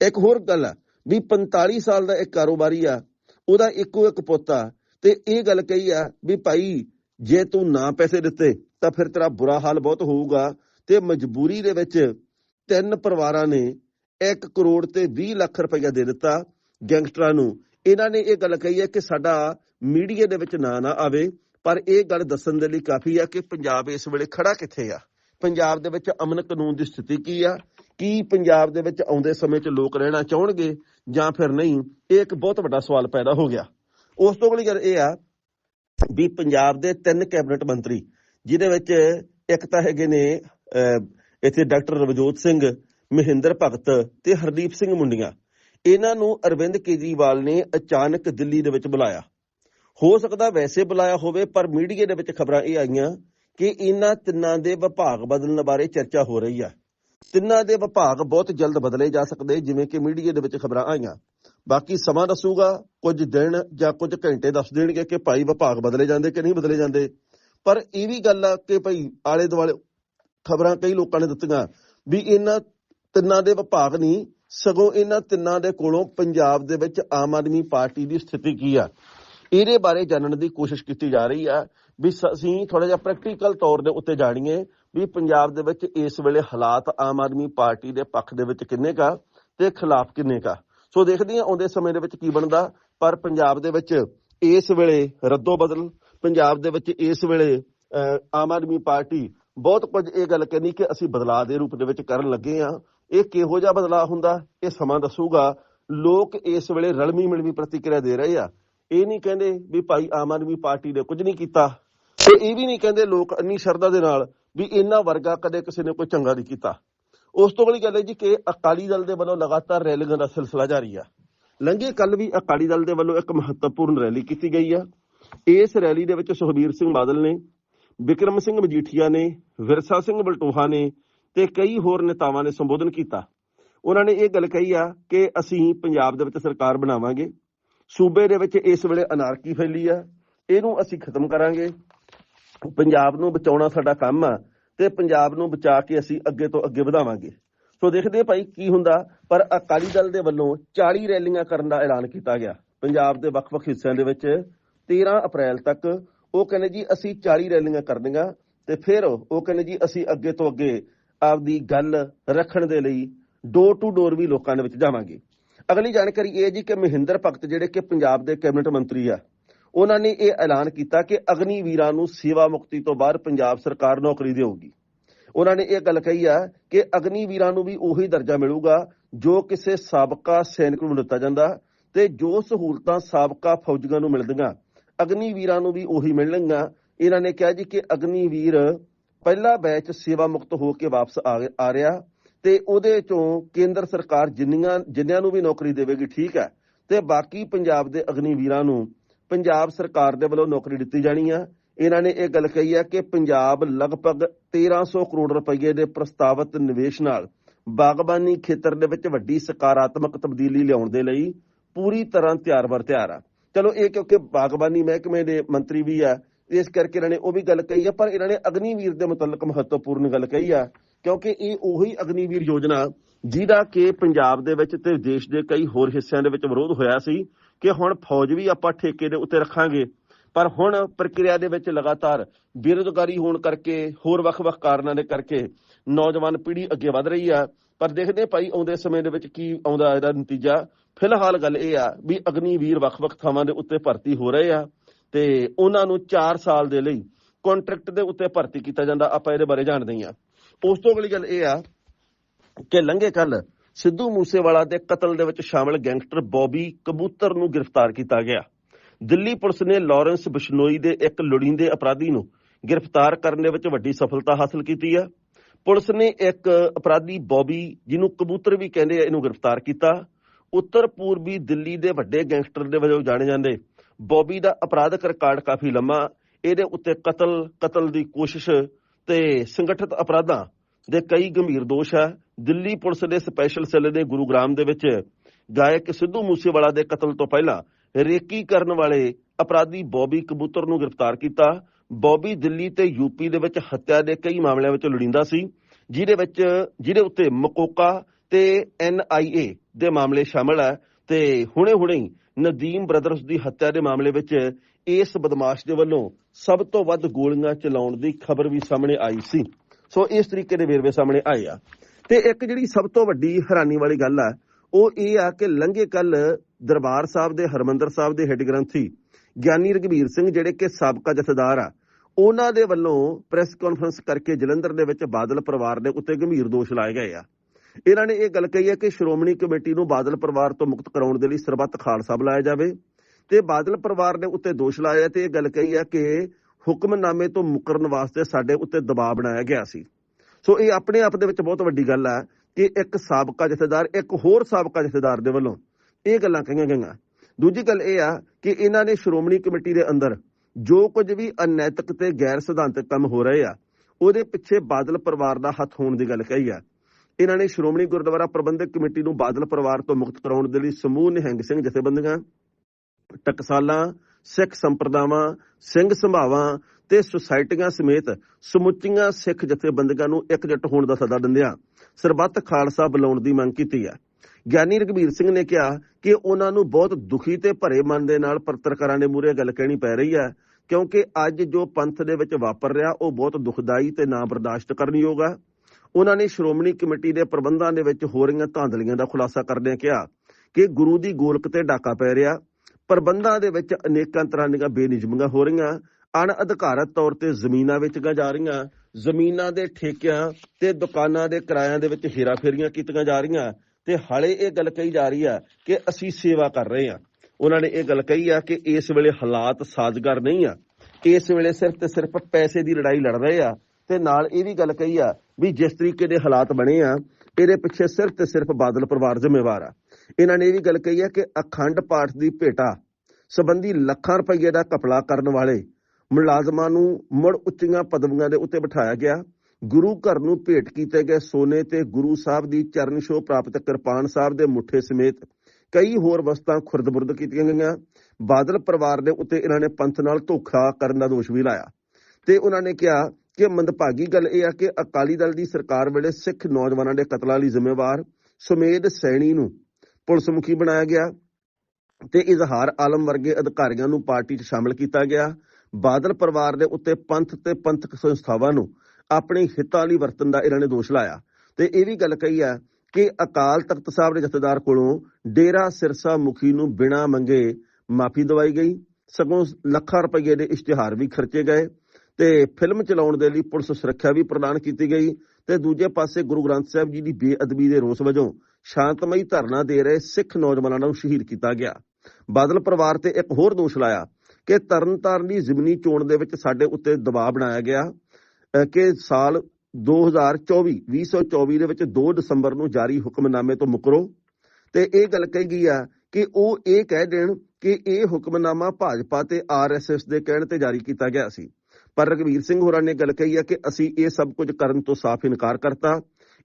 ਇੱਕ ਹੋਰ ਗੱਲ ਆ, ਵੀ 45 ਸਾਲ ਦਾ ਇੱਕ ਕਾਰੋਬਾਰੀ ਆ, ਉਹਦਾ ਇੱਕੋ ਇੱਕ ਪੁੱਤ ਆ, ਤੇ ਇਹ ਗੱਲ ਕਹੀ ਆ ਵੀ ਭਾਈ, ਜੇ ਤੂੰ ਨਾ ਪੈਸੇ ਦਿੱਤੇ, ਤਾਂ ਫਿਰ ਤੇਰਾ ਬੁਰਾ ਹਾਲ ਬਹੁਤ ਹੋਊਗਾ ਤੇ ਮਜਬੂਰੀ ਦੇ ਵਿੱਚ ਤਿੰਨ ਪਰਿਵਾਰਾਂ ਨੇ 1 ਕਰੋੜ ਤੇ 20 ਲੱਖ ਰੁਪਏ ਦੇ ਦਿੱਤਾ ਗੈਂਗਸਟਰਾਂ ਨੂੰ। ਇਹਨਾਂ ਨੇ ਇਹ ਗੱਲ ਕਹੀ ਹੈ ਕਿ ਸਾਡਾ ਮੀਡੀਆ ਦੇ ਵਿੱਚ ਨਾਂ ਨਾ ਆਵੇ ਪਰ ਇਹ ਗੱਲ ਦੱਸਣ ਦੇ ਲਈ ਕਾਫੀ ਆ ਕਿ ਪੰਜਾਬ ਇਸ ਵੇਲੇ ਖੜਾ ਕਿੱਥੇ ਆ? ਪੰਜਾਬ ਦੇ ਵਿੱਚ ਅਮਨ ਕਾਨੂੰਨ ਦੀ ਸਥਿਤੀ ਕੀ ਆ? ਕੀ ਪੰਜਾਬ ਦੇ ਵਿੱਚ ਆਉਂਦੇ ਸਮੇਂ 'ਚ ਲੋਕ ਰਹਿਣਾ ਚਾਹਣਗੇ ਜਾਂ ਫਿਰ ਨਹੀਂ? ਇਹ ਇੱਕ ਬਹੁਤ ਵੱਡਾ ਸਵਾਲ ਪੈਦਾ ਹੋ ਗਿਆ। ਉਸ ਤੋਂ ਅਗਲੀ ਗੱਲ ਇਹ ਆ ਵੀ ਪੰਜਾਬ ਦੇ ਤਿੰਨ ਕੈਬਨਿਟ ਮੰਤਰੀ, ਜਿਹਦੇ ਵਿੱਚ ਇੱਕ ਤਾਂ ਹੈਗੇ ਨੇ ਇੱਥੇ ਡਾਕਟਰ ਰਵਜੋਤ ਸਿੰਘ, ਮਹਿੰਦਰ ਭਗਤ ਤੇ ਹਰਦੀਪ ਸਿੰਘ ਮੁੰਡੀਆਂ। ਇਹਨਾਂ ਨੂੰ ਅਰਵਿੰਦ ਕੇਜਰੀਵਾਲ ਨੇ ਅਚਾਨਕ ਦਿੱਲੀ ਦੇ ਵਿੱਚ ਬੁਲਾਇਆ। ਹੋ ਸਕਦਾ ਵੈਸੇ ਬੁਲਾਇਆ ਹੋਵੇ, ਪਰ ਮੀਡੀਆ ਦੇ ਵਿੱਚ ਖਬਰਾਂ ਇਹ ਆਈਆਂ ਕਿ ਇਹਨਾਂ ਤਿੰਨਾਂ ਦੇ ਵਿਭਾਗ ਬਦਲਣ ਬਾਰੇ ਚਰਚਾ ਹੋ ਰਹੀ ਹੈ ਤਿੰਨਾਂ ਦੇ ਵਿਭਾਗ ਬਹੁਤ ਜਲਦ ਬਦਲੇ ਜਾ ਸਕਦੇ, ਜਿਵੇਂ ਕਿ ਮੀਡੀਆ ਦੇ ਵਿੱਚ ਖਬਰਾਂ ਆਈਆਂ। ਬਾਕੀ ਸਮਾਂ ਦੱਸੂਗਾ, ਕੁਝ ਦਿਨ ਜਾਂ ਕੁਝ ਘੰਟੇ ਦੱਸ ਦੇਣਗੇ ਕਿ ਭਾਈ ਵਿਭਾਗ ਬਦਲੇ ਜਾਂਦੇ ਕਿ ਨਹੀਂ ਬਦਲੇ ਜਾਂਦੇ। ਪਰ ਇਹ ਵੀ ਗੱਲ ਆ ਕਿ ਭਾਈ ਆਲੇ ਦੁਆਲੇ ਖਬਰਾਂ ਕਈ ਲੋਕਾਂ ਨੇ ਦਿੱਤੀਆਂ ਵੀ ਇਹਨਾਂ ਤਿੰਨਾਂ ਦੇ ਵਿਭਾਗ ਨਹੀਂ ਸਗੋਂ ਇਹਨਾਂ ਤਿੰਨਾਂ ਦੇ ਕੋਲੋਂ ਪੰਜਾਬ ਦੇ ਵਿੱਚ ਆਮ ਆਦਮੀ ਪਾਰਟੀ ਦੀ ਸਥਿਤੀ ਕੀ ਆ। ਇਹਦੇ ਬਾਰੇ ਜਾਣਨ ਦੀ ਕੋਸ਼ਿਸ਼ ਕੀਤੀ ਜਾ ਰਹੀ ਆ ਵੀ ਸ- ਅਸੀਂ ਥੋੜਾ ਜਿਹਾ ਪ੍ਰੈਕਟੀਕਲ ਤੌਰ ਦੇ ਉੱਤੇ ਜਾਣੀਏ ਵੀ ਪੰਜਾਬ ਦੇ ਵਿੱਚ ਇਸ ਵੇਲੇ ਹਾਲਾਤ ਆਮ ਆਦਮੀ ਪਾਰਟੀ ਦੇ ਪੱਖ ਦੇ ਵਿੱਚ ਕਿੰਨੇ ਕਾ ਤੇ ਖਿਲਾਫ ਕਿੰਨੇ ਕਾ ਸੋ ਦੇਖਦੇ ਹਾਂ ਆਉਂਦੇ ਸਮੇਂ ਦੇ ਵਿੱਚ ਕੀ ਬਣਦਾ, ਪਰ ਪੰਜਾਬ ਦੇ ਵਿੱਚ ਇਸ ਵੇਲੇ ਰੱਦੋ ਬਦਲ, ਪੰਜਾਬ ਦੇ ਵਿੱਚ ਇਸ ਵੇਲੇ ਆਮ ਆਦਮੀ ਪਾਰਟੀ ਬਹੁਤ ਕੁਝ ਇਹ ਗੱਲ ਕਹਿੰਦੀ ਕਿ ਅਸੀਂ ਬਦਲਾਅ ਦੇ ਰੂਪ ਦੇ ਵਿੱਚ ਕਰਨ ਲੱਗੇ ਆ ਇਹ ਕਿਹੋ ਜਿਹਾ ਬਦਲਾਅ ਹੁੰਦਾ? ਇਹ ਸਮਾਂ ਦੱਸੂਗਾ। ਲੋਕ ਇਸ ਵੇਲੇ ਰਲਮੀ ਮਿਲਵੀ ਪ੍ਰਤੀਕਿਰਿਆ ਦੇ ਰਹੇ ਆ। ਇਹ ਨਹੀਂ ਕਹਿੰਦੇ ਵੀ ਭਾਈ ਆਮ ਆਦਮੀ ਪਾਰਟੀ ਨੇ ਕੁਝ ਨਹੀਂ ਕੀਤਾ। ਤੇ ਇਹ ਵੀ ਨਹੀਂ ਕਹਿੰਦੇ ਲੋਕ ਇੰਨੀ ਸ਼ਰਧਾ ਦੇ ਨਾਲ ਵੀ ਇਹਨਾਂ ਵਰਗਾ ਕਦੇ ਕਿਸੇ ਨੇ ਕੋਈ ਚੰਗਾ ਨਹੀਂ ਕੀਤਾ। ਉਸ ਤੋਂ ਅਗਲੀ ਗੱਲ ਹੈ ਜੀ ਕਿ ਅਕਾਲੀ ਦਲ ਦੇ ਵੱਲੋਂ ਲਗਾਤਾਰ ਰੈਲੀਆਂ ਦਾ ਸਿਲਸਿਲਾ ਜਾਰੀ ਆ। ਲੰਘੇ ਕੱਲ ਵੀ ਅਕਾਲੀ ਦਲ ਦੇ ਵੱਲੋਂ ਇੱਕ ਮਹੱਤਵਪੂਰਨ ਰੈਲੀ ਕੀਤੀ ਗਈ ਆ। ਇਸ ਰੈਲੀ ਦੇ ਵਿੱਚ ਸੁਖਬੀਰ ਸਿੰਘ ਬਾਦਲ ਨੇ, ਵਿਕਰਮ ਸਿੰਘ ਮਜੀਠੀਆ ਨੇ, ਵਿਰਸਾ ਸਿੰਘ ਬਲਟੋਹਾ ਨੇ ਤੇ ਕਈ ਹੋਰ ਨੇਤਾਵਾਂ ਨੇ ਸੰਬੋਧਨ ਕੀਤਾ। ਉਹਨਾਂ ਨੇ ਇਹ ਗੱਲ ਕਹੀ ਆ ਕਿ ਅਸੀਂ ਪੰਜਾਬ ਦੇ ਵਿੱਚ ਸਰਕਾਰ ਬਣਾਵਾਂਗੇ। ਸੂਬੇ ਦੇ ਵਿੱਚ ਇਸ ਵੇਲੇ ਅਨਾਰਕੀ ਫੈਲੀ ਆ। ਇਹਨੂੰ ਅਸੀਂ ਖਤਮ ਕਰਾਂਗੇ। ਪੰਜਾਬ ਨੂੰ ਬਚਾਉਣਾ ਸਾਡਾ ਕੰਮ ਆ ਤੇ ਪੰਜਾਬ ਨੂੰ ਬਚਾ ਕੇ ਅਸੀਂ ਅੱਗੇ ਤੋਂ ਅੱਗੇ ਵਧਾਵਾਂਗੇ। ਸੋ ਦੇਖਦੇ ਭਾਈ ਕੀ ਹੁੰਦਾ, ਪਰ ਅਕਾਲੀ ਦਲ ਦੇ ਵੱਲੋਂ 40 ਰੈਲੀਆਂ ਕਰਨ ਦਾ ਐਲਾਨ ਕੀਤਾ ਗਿਆ। ਪੰਜਾਬ ਦੇ ਵੱਖ-ਵੱਖ ਹਿੱਸਿਆਂ ਦੇ ਵਿੱਚ 13 ਅਪ੍ਰੈਲ ਤੱਕ ਉਹ ਕਹਿੰਦੇ ਜੀ ਅਸੀਂ 40 ਰੈਲੀਆਂ ਕਰਨੀਆਂ ਤੇ ਫਿਰ ਉਹ ਕਹਿੰਦੇ ਜੀ ਅਸੀਂ ਅੱਗੇ ਤੋਂ ਅੱਗੇ ਆਪਦੀ ਗੱਲ ਰੱਖਣ ਦੇ ਲਈ ਡੋਰ ਟੂ ਡੋਰ ਵੀ ਲੋਕਾਂ ਦੇ ਵਿੱਚ ਜਾਵਾਂਗੇ। ਅਗਲੀ ਜਾਣਕਾਰੀ ਇਹ ਜੀ ਕਿ ਮਹਿੰਦਰ ਭਗਤ ਜਿਹੜੇ ਕਿ ਪੰਜਾਬ ਦੇ ਕੈਬਨਿਟ ਮੰਤਰੀ ਆ, ਉਹਨਾਂ ਨੇ ਇਹ ਐਲਾਨ ਕੀਤਾ ਕਿ ਅਗਨੀ ਵੀਰਾਂ ਨੂੰ ਸੇਵਾ ਮੁਕਤੀ ਤੋਂ ਬਾਅਦ ਪੰਜਾਬ ਸਰਕਾਰ ਨੌਕਰੀ ਦੇਊਗੀ। ਉਹਨਾਂ ਨੇ ਇਹ ਗੱਲ ਕਹੀ ਆ ਕਿ ਅਗਨੀ ਵੀਰਾਂ ਨੂੰ ਵੀ ਉਹੀ ਦਰਜਾ ਮਿਲੂਗਾ ਜੋ ਕਿਸੇ ਸਾਬਕਾ ਸੈਨਿਕ ਨੂੰ ਦਿੱਤਾ ਜਾਂਦਾ ਤੇ ਜੋ ਸਹੂਲਤਾਂ ਸਾਬਕਾ ਫੌਜੀਆਂ ਨੂੰ ਮਿਲਦੀਆਂ, ਅਗਨੀ ਵੀਰਾਂ ਨੂੰ ਵੀ ਉਹੀ ਮਿਲਣਗੀਆਂ। ਇਹਨਾਂ ਨੇ ਕਿਹਾ ਜੀ ਕਿ ਅਗਨੀ ਵੀਰ ਪਹਿਲਾ ਬੈਚ ਸੇਵਾ ਮੁਕਤ ਹੋ ਕੇ ਵਾਪਸ ਆ ਰਿਹਾ ਤੇ ਉਹਦੇ ਚੋਂ ਕੇਂਦਰ ਸਰਕਾਰ ਜਿੰਨੀਆਂ, ਜਿੰਨਿਆਂ ਨੂੰ ਵੀ ਨੌਕਰੀ ਦੇਵੇਗੀ, ਠੀਕ ਹੈ। ਤੇ ਬਾਕੀ ਪੰਜਾਬ ਦੇ ਅਗਨੀਵੀਰਾਂ ਨੂੰ ਪੰਜਾਬ ਸਰਕਾਰ ਦੇ ਵੱਲੋਂ ਨੌਕਰੀ ਦਿੱਤੀ ਜਾਣੀ ਆ। ਇਹਨਾਂ ਨੇ ਇਹ ਗੱਲ ਕਹੀ ਹੈ ਕਿ ਪੰਜਾਬ ਲਗਭਗ 1300 ਕਰੋੜ ਰੁਪਏ ਦੇ ਪ੍ਰਸਤਾਵਿਤ ਨਿਵੇਸ਼ ਨਾਲ ਬਾਗਬਾਨੀ ਖੇਤਰ ਦੇ ਵਿੱਚ ਵੱਡੀ ਸਕਾਰਾਤਮਕ ਤਬਦੀਲੀ ਲਿਆਉਣ ਦੇ ਲਈ ਪੂਰੀ ਤਰ੍ਹਾਂ ਤਿਆਰ ਵਰ ਤਿਆਰ ਆ। ਚਲੋ ਇਹ ਕਿਉਂਕਿ ਬਾਗਬਾਨੀ ਮਹਿਕਮੇ ਦੇ ਮੰਤਰੀ ਵੀ ਆ, ਇਸ ਕਰਕੇ ਇਹਨਾਂ ਨੇ ਉਹ ਵੀ ਗੱਲ ਕਹੀ ਆ, ਪਰ ਇਹਨਾਂ ਨੇ ਅਗਨੀਵੀਰ ਦੇ ਮੁਤਲਕ ਮਹੱਤਵਪੂਰਨ ਗੱਲ ਕਹੀ ਆ ਕਿਉਂਕਿ ਇਹ ਉਹੀ ਅਗਨੀਵੀਰ ਯੋਜਨਾ ਜਿਹਦਾ ਕਿ ਪੰਜਾਬ ਦੇ ਵਿੱਚ ਤੇ ਦੇਸ਼ ਦੇ ਕਈ ਹੋਰ ਹਿੱਸਿਆਂ ਦੇ ਵਿੱਚ ਵਿਰੋਧ ਹੋਇਆ ਸੀ ਕਿ ਹੁਣ ਫੌਜ ਵੀ ਆਪਾਂ ਠੇਕੇ ਦੇ ਉੱਤੇ ਰੱਖਾਂਗੇ। ਪਰ ਹੁਣ ਪ੍ਰਕਿਰਿਆ ਦੇ ਵਿੱਚ ਲਗਾਤਾਰ ਬੇਰੁਜ਼ਗਾਰੀ ਹੋਣ ਕਰਕੇ, ਹੋਰ ਵੱਖ-ਵੱਖ ਕਾਰਨਾਂ ਦੇ ਕਰਕੇ ਨੌਜਵਾਨ ਪੀੜ੍ਹੀ ਅੱਗੇ ਵਧ ਰਹੀ ਆ। ਪਰ ਦੇਖਦੇ ਭਾਈ ਆਉਂਦੇ ਸਮੇਂ ਦੇ ਵਿੱਚ ਕੀ ਆਉਂਦਾ ਇਹਦਾ ਨਤੀਜਾ। ਫਿਲਹਾਲ ਗੱਲ ਇਹ ਆ ਵੀ ਅਗਨੀਵੀਰ ਵੱਖ-ਵੱਖ ਥਾਵਾਂ ਦੇ ਉੱਤੇ ਭਰਤੀ ਹੋ ਰਹੇ ਆ ਤੇ ਉਹਨਾਂ ਨੂੰ 4 ਸਾਲ ਦੇ ਲਈ ਕੰਟਰੈਕਟ ਦੇ ਉੱਤੇ ਭਰਤੀ ਕੀਤਾ ਜਾਂਦਾ। ਆਪਾਂ ਇਹਦੇ ਬਾਰੇ ਜਾਣਦੇ ਹਾਂ। ਉਸ ਤੋਂ ਅਗਲੀ ਗੱਲ ਇਹ ਆ ਕਿ ਲੰਘੇ ਕੱਲ ਸਿੱਧੂ ਮੂਸੇਵਾਲਾ ਦੇ ਕਤਲ ਦੇ ਵਿੱਚ ਸ਼ਾਮਲ ਗੈਂਗਸਟਰ ਬੌਬੀ ਕਬੂਤਰ ਨੂੰ ਗ੍ਰਿਫਤਾਰ ਕੀਤਾ ਗਿਆ। ਦਿੱਲੀ ਪੁਲਿਸ ਨੇ ਲਾਰੈਂਸ ਬਿਸ਼ਨੋਈ ਦੇ ਇੱਕ ਲੋੜੀਂਦੇ ਅਪਰਾਧੀ ਨੂੰ ਗ੍ਰਿਫਤਾਰ ਕਰਨ ਦੇ ਵਿੱਚ ਵੱਡੀ ਸਫਲਤਾ ਹਾਸਲ ਕੀਤੀ ਹੈ ਪੁਲਿਸ ਨੇ ਇੱਕ ਅਪਰਾਧੀ ਬੌਬੀ ਜਿਹਨੂੰ ਕਬੂਤਰ ਵੀ ਕਹਿੰਦੇ ਆ, ਇਹਨੂੰ ਗ੍ਰਿਫਤਾਰ ਕੀਤਾ। ਉੱਤਰ ਪੂਰਬੀ ਦਿੱਲੀ ਦੇ ਵੱਡੇ ਗੈਂਗਸਟਰ ਦੇ ਵਜੋਂ ਜਾਣੇ ਜਾਂਦੇ ਬੌਬੀ ਦਾ ਅਪਰਾਧਕ ਰਿਕਾਰਡ ਕਾਫੀ ਲੰਮਾ, ਇਹਦੇ ਉੱਤੇ ਕਤਲ ਕਤਲ ਦੀ ਕੋਸ਼ਿਸ਼ ਤੇ ਸੰਗਠਿਤ ਅਪਰਾਧਾਂ ਦੇ ਕਈ ਗੰਭੀਰ ਦੋਸ਼ ਹੈ। ਦਿੱਲੀ ਪੁਲਿਸ ਦੇ ਸਪੈਸ਼ਲ ਸੈੱਲ ਦੇ ਗੁਰੂਗ੍ਰਾਮ ਦੇ ਵਿੱਚ ਗਾਇਕ ਸਿੱਧੂ ਮੂਸੇਵਾਲਾ ਦੇ ਕਤਲ ਤੋਂ ਪਹਿਲਾਂ ਰੇਕੀ ਕਰਨ ਵਾਲੇ ਅਪਰਾਧੀ ਬੌਬੀ ਕਬੂਤਰ ਨੂੰ ਗ੍ਰਿਫਤਾਰ ਕੀਤਾ। ਬੌਬੀ ਦਿੱਲੀ ਤੇ ਯੂਪੀ ਦੇ ਵਿੱਚ ਹੱਤਿਆ ਦੇ ਕਈ ਮਾਮਲਿਆਂ ਵਿੱਚ ਲੋੜੀਂਦਾ ਸੀ, ਜਿਹਦੇ ਵਿੱਚ, ਜਿਹਦੇ ਉੱਤੇ ਮਕੋਕਾ ਤੇ ਐਨਆਈਏ ਦੇ ਮਾਮਲੇ ਸ਼ਾਮਲ ਹੈ ਤੇ ਹੁਣੇ-ਹੁਣੇ ਨਦੀਮ ਬ੍ਰਦਰਸ ਦੀ ਹੱਤਿਆ ਦੇ ਮਾਮਲੇ ਵਿੱਚ ਇਸ ਬਦਮਾਸ਼ ਦੇ ਵੱਲੋਂ ਸਭ ਤੋਂ ਵੱਧ ਗੋਲੀਆਂ ਚਲਾਉਣ ਦੀ ਖਬਰ ਵੀ ਸਾਹਮਣੇ ਆਈ ਸੀ। ਸੋ ਇਸ ਤਰੀਕੇ ਦੇ ਵੇਰਵੇ ਸਾਹਮਣੇ ਆਏ ਆ। ਤੇ ਇੱਕ ਜਿਹੜੀ ਸਭ ਤੋਂ ਵੱਡੀ ਹੈਰਾਨੀ ਵਾਲੀ ਗੱਲ ਆ, ਉਹ ਇਹ ਆ ਕਿ ਲੰਘੇ ਕੱਲ ਦਰਬਾਰ ਸਾਹਿਬ ਦੇ, ਹਰਮੰਦਰ ਸਾਹਿਬ ਦੇ ਹੈੱਡ ਗ੍ਰੰਥੀ ਗਿਆਨੀ ਰਗਵੀਰ ਸਿੰਘ ਜਿਹੜੇ ਕਿ ਸਾਬਕਾ ਜਥੇਦਾਰ ਆ, ਉਹਨਾਂ ਦੇ ਵੱਲੋਂ ਪ੍ਰੈਸ ਕਾਨਫਰੰਸ ਕਰਕੇ ਜਲੰਧਰ ਦੇ ਵਿੱਚ ਬਾਦਲ ਪਰਿਵਾਰ ਦੇ ਉੱਤੇ ਗੰਭੀਰ ਦੋਸ਼ ਲਾਏ ਗਏ ਆ। ਇਹਨਾਂ ਨੇ ਇਹ ਗੱਲ ਕਹੀ ਹੈ ਕਿ ਸ਼੍ਰੋਮਣੀ ਕਮੇਟੀ ਨੂੰ ਬਾਦਲ ਪਰਿਵਾਰ ਤੋਂ ਮੁਕਤ ਕਰਾਉਣ ਦੇ ਲਈ ਸਰਬੱਤ ਖਾਲਸਾ ਬੁਲਾਇਆ ਜਾਵੇ। ਤੇ ਬਾਦਲ ਪਰਿਵਾਰ ਨੇ ਉੱਤੇ ਦੋਸ਼ ਲਾਇਆ ਤੇ ਇਹ ਗੱਲ ਕਹੀ ਹੈ ਕਿ ਹੁਕਮਨਾਮੇ ਤੋਂ ਮੁਕਰਨ ਵਾਸਤੇ ਸਾਡੇ ਉੱਤੇ ਦਬਾਅ ਬਣਾਇਆ ਗਿਆ ਸੀ। ਸੋ ਇਹ ਆਪਣੇ ਆਪ ਦੇ ਵਿੱਚ ਬਹੁਤ ਵੱਡੀ ਗੱਲ ਹੈ ਕਿ ਇੱਕ ਸਾਬਕਾ ਜਥੇਦਾਰ, ਇੱਕ ਹੋਰ ਸਾਬਕਾ ਜਥੇਦਾਰ ਦੇ ਵੱਲੋਂ ਇਹ ਗੱਲਾਂ ਕਹੀਆਂ ਗਈਆਂ। ਦੂਜੀ ਗੱਲ ਇਹ ਆ ਕਿ ਇਹਨਾਂ ਨੇ ਸ਼੍ਰੋਮਣੀ ਕਮੇਟੀ ਦੇ ਅੰਦਰ ਜੋ ਕੁਝ ਵੀ ਅਨੈਤਿਕ ਤੇ ਗੈਰ ਸਿਧਾਂਤਕ ਕੰਮ ਹੋ ਰਹੇ ਆ, ਉਹਦੇ ਪਿੱਛੇ ਬਾਦਲ ਪਰਿਵਾਰ ਦਾ ਹੱਥ ਹੋਣ ਦੀ ਗੱਲ ਕਹੀ ਆ। ਇਹਨਾਂ ਨੇ ਸ਼੍ਰੋਮਣੀ ਗੁਰਦੁਆਰਾ ਪ੍ਰਬੰਧਕ ਕਮੇਟੀ ਨੂੰ ਬਾਦਲ ਪਰਿਵਾਰ ਤੋਂ ਮੁਕਤ ਕਰਾਉਣ ਦੇ ਲਈ ਸਮੂਹ ਨਿਹੰਗ ਸਿੰਘ ਜਥੇਬੰਦੀਆਂ ਟਕਸਾਲਾਂ, ਸਿੱਖ ਸੰਪਰਦਾਵਾਂ, ਸਿੰਘ ਸੰਭਾਵਾਂ ਤੇ ਸੁਸਾਇਟੀਆਂ ਸਮੇਤ ਸਮੁੱਚੀਆਂ ਸਿੱਖ ਜਥੇਬੰਦੀਆਂ ਨੂੰ ਇਕਜੁੱਟ ਹੋਣ ਦਾ ਸੱਦਾ ਦਿੰਦਿਆਂ ਸਰਬੱਤ ਖਾਲਸਾ ਬੁਲਾਉਣ ਦੀ ਮੰਗ ਕੀਤੀ ਹੈ। ਗਿਆਨੀ ਰਗਵੀਰ ਸਿੰਘ ਨੇ ਕਿਹਾ ਕਿ ਉਹਨਾਂ ਨੂੰ ਬਹੁਤ ਦੁਖੀ ਤੇ ਭਰੇ ਮਨ ਦੇ ਨਾਲ ਪੱਤਰਕਾਰਾਂ ਦੇ ਮੂਹਰੇ ਗੱਲ ਕਹਿਣੀ ਪੈ ਰਹੀ ਹੈ, ਕਿਉਂਕਿ ਅੱਜ ਜੋ ਪੰਥ ਦੇ ਵਿੱਚ ਵਾਪਰ ਰਿਹਾ, ਉਹ ਬਹੁਤ ਦੁਖਦਾਈ ਤੇ ਨਾ ਬਰਦਾਸ਼ਤ ਕਰਨਯੋਗ ਹੈ। ਉਹਨਾਂ ਨੇ ਸ਼੍ਰੋਮਣੀ ਕਮੇਟੀ ਦੇ ਪ੍ਰਬੰਧਾਂ ਦੇ ਵਿੱਚ ਹੋ ਰਹੀਆਂ ਧਾਂਦਲੀਆਂ ਦਾ ਖੁਲਾਸਾ ਕਰਦਿਆਂ ਕਿਹਾ ਕਿ ਗੁਰੂ ਦੀ ਗੋਲਕ ਤੇ ਡਾਕਾ ਪੈ ਰਿਹਾ ਪ੍ਰਬੰਧਾਂ ਦੇ ਵਿੱਚ ਅਨੇਕਾਂ ਤਰ੍ਹਾਂ ਦੀਆਂ ਬੇਨਿਯਮੀਆਂ ਹੋ ਰਹੀਆਂ। ਅਣ ਅਧਿਕਾਰਤ ਤੌਰ ਤੇ ਜ਼ਮੀਨਾਂ ਵੇਚੀਆਂ ਜਾ ਰਹੀਆਂ। ਜ਼ਮੀਨਾਂ ਦੇ ਠੇਕਿਆਂ ਤੇ ਦੁਕਾਨਾਂ ਦੇ ਕਿਰਾਇਆਂ ਦੇ ਵਿੱਚ ਹੇਰਾਫੇਰੀਆਂ ਕੀਤੀਆਂ ਜਾ ਰਹੀਆਂ ਤੇ ਹਾਲੇ ਇਹ ਗੱਲ ਕਹੀ ਜਾ ਰਹੀ ਆ ਕਿ ਅਸੀਂ ਸੇਵਾ ਕਰ ਰਹੇ ਹਾਂ। ਉਹਨਾਂ ਨੇ ਇਹ ਗੱਲ ਕਹੀ ਆ ਕਿ ਇਸ ਵੇਲੇ ਹਾਲਾਤ ਸਾਜਗਾਰ ਨਹੀਂ ਆ। ਇਸ ਵੇਲੇ ਸਿਰਫ ਤੇ ਸਿਰਫ ਪੈਸੇ ਦੀ ਲੜਾਈ ਲੜ ਰਹੇ ਆ ਤੇ ਨਾਲ ਇਹ ਵੀ ਗੱਲ ਕਹੀ ਆ ਵੀ ਜਿਸ ਤਰੀਕੇ ਦੇ ਹਾਲਾਤ ਬਣੇ ਆ, ਇਹਦੇ ਪਿੱਛੇ ਸਿਰਫ ਤੇ ਸਿਰਫ ਬਾਦਲ ਪਰਿਵਾਰ ਜ਼ਿੰਮੇਵਾਰ ਆ। ਇਹਨਾਂ ਨੇ ਇਹ ਵੀ ਗੱਲ ਕਹੀ ਹੈ ਕਿ ਅਖੰਡ ਪਾਠ ਦੀ ਭੇਟਾ ਸਬੰਧੀ ਲੱਖਾਂ ਰੁਪਏ ਦਾ ਕਪਲਾ ਕਰਨ ਵਾਲੇ ਮੁਲਾਜ਼ਮਾਂ ਨੂੰ ਮੁੜ ਉੱਚੀਆਂ ਪਦਵੀਆਂ ਦੇ ਉੱਤੇ ਬਿਠਾਇਆ ਗਿਆ। ਗੁਰੂ ਘਰ ਨੂੰ ਭੇਟ ਕੀਤੇ ਗਏ ਸੋਨੇ ਤੇ ਗੁਰੂ ਸਾਹਿਬ ਦੀ ਚਰਨ ਛੋਹ ਪ੍ਰਾਪਤ ਕਿਰਪਾਨ ਸਾਹਿਬ ਦੇ ਮੁੱਠੇ ਸਮੇਤ ਕਈ ਹੋਰ ਵਸਤਾਂ ਖੁਰਦ-ਬੁਰਦ ਕੀਤੀਆਂ ਗਈਆਂ। ਬਾਦਲ ਪਰਿਵਾਰ ਦੇ ਉੱਤੇ ਇਹਨਾਂ ਨੇ ਪੰਥ ਨਾਲ ਧੋਖਾ ਕਰਨ ਦਾ ਦੋਸ਼ ਵੀ ਲਾਇਆ। ਤੇ ਉਹਨਾਂ ਨੇ ਕਿਹਾ ਕਿ ਮੰਦਭਾਗੀ ਗੱਲ ਇਹ ਆ ਕਿ ਅਕਾਲੀ ਦਲ ਦੀ ਸਰਕਾਰ ਵੇਲੇ ਸਿੱਖ ਨੌਜਵਾਨਾਂ ਦੇ ਕਤਲਾਂ ਲਈ ਜ਼ਿੰਮੇਵਾਰ ਸੁਮੇਧ ਸੈਣੀ ਨੂੰ ਪੁਲਿਸ ਮੁਖੀ ਬਣਾਇਆ ਗਿਆ ਤੇ ਇਜ਼ਹਾਰ ਆਲਮ ਵਰਗੇ ਅਧਿਕਾਰੀਆਂ ਨੂੰ ਪਾਰਟੀ 'ਚ ਸ਼ਾਮਲ ਕੀਤਾ ਗਿਆ। ਬਾਦਲ ਪਰਿਵਾਰ ਦੇ ਉੱਤੇ ਪੰਥ ਤੇ ਪੰਥਕ ਸੰਸਥਾਵਾਂ ਨੂੰ ਆਪਣੇ ਹਿੱਤਾਂ ਲਈ ਵਰਤਣ ਦਾ ਇਹਨਾਂ ਨੇ ਦੋਸ਼ ਲਾਇਆ। ਤੇ ਇਹ ਵੀ ਗੱਲ ਕਹੀ ਹੈ ਕਿ ਅਕਾਲ ਤਖਤ ਸਾਹਿਬ ਦੇ ਜਥੇਦਾਰ ਕੋਲੋਂ ਡੇਰਾ ਸਿਰਸਾ ਮੁਖੀ ਨੂੰ ਬਿਨਾਂ ਮੰਗੇ ਮਾਫੀ ਦਵਾਈ ਗਈ। ਸਗੋਂ ਲੱਖਾਂ ਰੁਪਏ ਦੇ ਇਸ਼ਤਿਹਾਰ ਵੀ ਖਰਚੇ ਗਏ ਤੇ ਫਿਲਮ ਚਲਾਉਣ ਦੇ ਲਈ ਪੁਲਿਸ ਸੁਰੱਖਿਆ ਵੀ ਪ੍ਰਦਾਨ ਕੀਤੀ ਗਈ ਤੇ ਦੂਜੇ ਪਾਸੇ ਗੁਰੂ ਗ੍ਰੰਥ ਸਾਹਿਬ ਜੀ ਦੀ ਬੇਅਦਬੀ ਦੇ ਰੋਸ ਵਜੋਂ ਸ਼ਾਂਤਮਈ ਧਰਨਾ ਦੇ ਰਹੇ ਸਿੱਖ ਨੌਜਵਾਨਾਂ ਨੂੰ ਸ਼ਹੀਦ ਕੀਤਾ ਗਿਆ। ਬਾਦਲ ਪਰਿਵਾਰ ਤੇ ਇੱਕ ਹੋਰ ਦੋਸ਼ ਲਾਇਆ ਕਿ ਤਰਨਤਾਰਨ ਦੀ ਜ਼ਿਮਨੀ ਚੋਣ ਦੇ ਵਿੱਚ ਸਾਡੇ ਉੱਤੇ ਦਬਾਅ ਬਣਾਇਆ ਗਿਆ ਕਿ ਸਾਲ 2024 2024 ਦੇ ਵਿੱਚ 2 ਦਸੰਬਰ ਨੂੰ ਜਾਰੀ ਹੁਕਮਨਾਮੇ ਤੋਂ ਮੁਕਰੋ। ਤੇ ਇਹ ਗੱਲ ਕਹੀ ਗਈ ਆ ਕਿ ਉਹ ਇਹ ਕਹਿ ਦੇਣ ਕਿ ਇਹ ਹੁਕਮਨਾਮਾ ਭਾਜਪਾ ਤੇ ਆਰਐਸਐਸ ਦੇ ਕਹਿਣ ਤੇ ਜਾਰੀ ਕੀਤਾ ਗਿਆ ਸੀ। ਪਰ ਰਗਵੀਰ ਸਿੰਘ ਹੋਰਾਂ ਨੇ ਗੱਲ ਕਹੀ ਹੈ ਕਿ ਅਸੀਂ ਇਹ ਸਭ ਕੁਝ ਕਰਨ ਤੋਂ ਸਾਫ਼ ਇਨਕਾਰ ਕਰਤਾ।